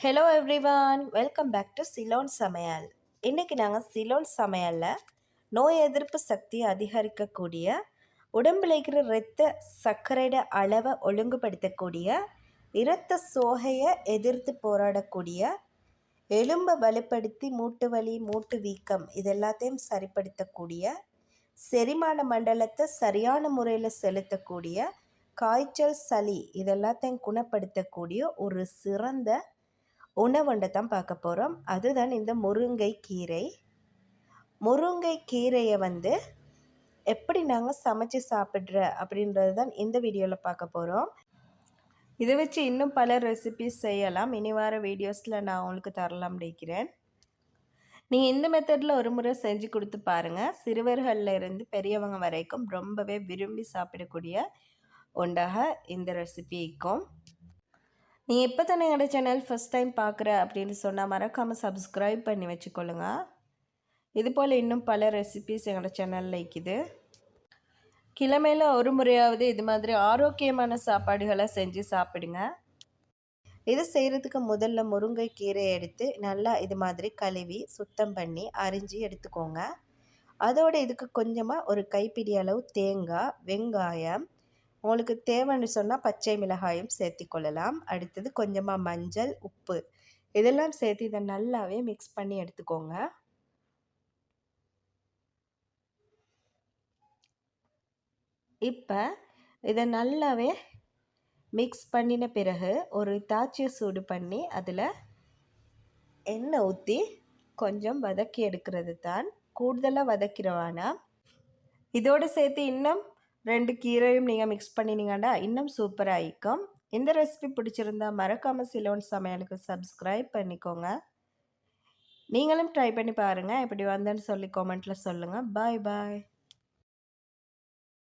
Hello everyone welcome back to Ceylon சமையல் இன்றைக்கி நாங்கள் சிலோன் சமையலில் நோய் எதிர்ப்பு சக்தியை அதிகரிக்கக்கூடிய உடம்பில் இருக்கிற இரத்த சர்க்கரையோட அளவை ஒழுங்குபடுத்தக்கூடிய இரத்த சோகையை எதிர்த்து போராடக்கூடிய எலும்பை வலுப்படுத்தி மூட்டு வலி மூட்டு வீக்கம் இதெல்லாத்தையும் சரிப்படுத்தக்கூடிய செரிமான மண்டலத்தை சரியான முறையில் செலுத்தக்கூடிய காய்ச்சல் சளி இதெல்லாத்தையும் குணப்படுத்தக்கூடிய ஒரு சிறந்த உணவுண்டை தான் பார்க்க போகிறோம் அதுதான் இந்த முருங்கை கீரை. முருங்கை கீரையை வந்து எப்படி நாங்கள் சமைச்சு சாப்பிட்ற அப்படின்றது தான் இந்த வீடியோவில் பார்க்க போகிறோம் இதை வச்சு இன்னும் பல ரெசிபிஸ் செய்யலாம். இனி வர வீடியோஸில் நான் உங்களுக்கு தரலாம் நினைக்கிறேன். நீங்கள் இந்த மெத்தடில் ஒரு முறை செஞ்சு கொடுத்து பாருங்கள் சிறுவர்களில் இருந்து பெரியவங்க வரைக்கும் ரொம்பவே விரும்பி சாப்பிடக்கூடிய ஒன்றாக இந்த ரெசிபி இருக்கும் நீ எப்போ தானே எங்களோட சேனல் ஃபஸ்ட் டைம் பார்க்குற அப்படின்னு சொன்னால் மறக்காமல் சப்ஸ்கிரைப் பண்ணி வச்சுக்கொள்ளுங்க. இது போல் இன்னும் பல ரெசிபிஸ் எங்களோட சேனலில் இருக்குது. கிழமையில் ஒரு முறையாவது இது மாதிரி ஆரோக்கியமான சாப்பாடுகளை செஞ்சு சாப்பிடுங்க. இது செய்கிறதுக்கு முதல்ல முருங்கை கீரையை எடுத்து நல்லா இது மாதிரி கழுவி சுத்தம் பண்ணி அரிஞ்சு எடுத்துக்கோங்க. அதோடு இதுக்கு கொஞ்சமாக ஒரு கைப்பிடி அளவு தேங்காய் வெங்காயம் உங்களுக்கு தேவைன்னு சொன்னால் பச்சை மிளகாயும் சேர்த்தி கொள்ளலாம். அடுத்தது கொஞ்சமாக மஞ்சள் உப்பு. இதெல்லாம் சேர்த்து இதை நல்லாவே மிக்ஸ் பண்ணி எடுத்துக்கோங்க. இப்போ இதை நல்லாவே மிக்ஸ் பண்ணின பிறகு ஒரு தாச்சியை சூடு பண்ணி அதில் எண்ணெய் ஊற்றி கொஞ்சம் வதக்கி எடுக்கிறது தான். கூடுதலாக வதக்கிறவானா இதோடு சேர்த்து இன்னும் ரெண்டு கீரையும் நீங்கள் மிக்ஸ் பண்ணினீங்கன்னா இன்னும் சூப்பராக இருக்கும். இந்த ரெசிபி பிடிச்சிருந்தா மறக்காமல் சிலோன் சமையலுக்கு சப்ஸ்கிரைப் பண்ணிக்கோங்க. நீங்களும் ட்ரை பண்ணி பாருங்கள் எப்படி வந்தேன்னு சொல்லி கமெண்ட்டில் சொல்லுங்கள் பாய் பாய்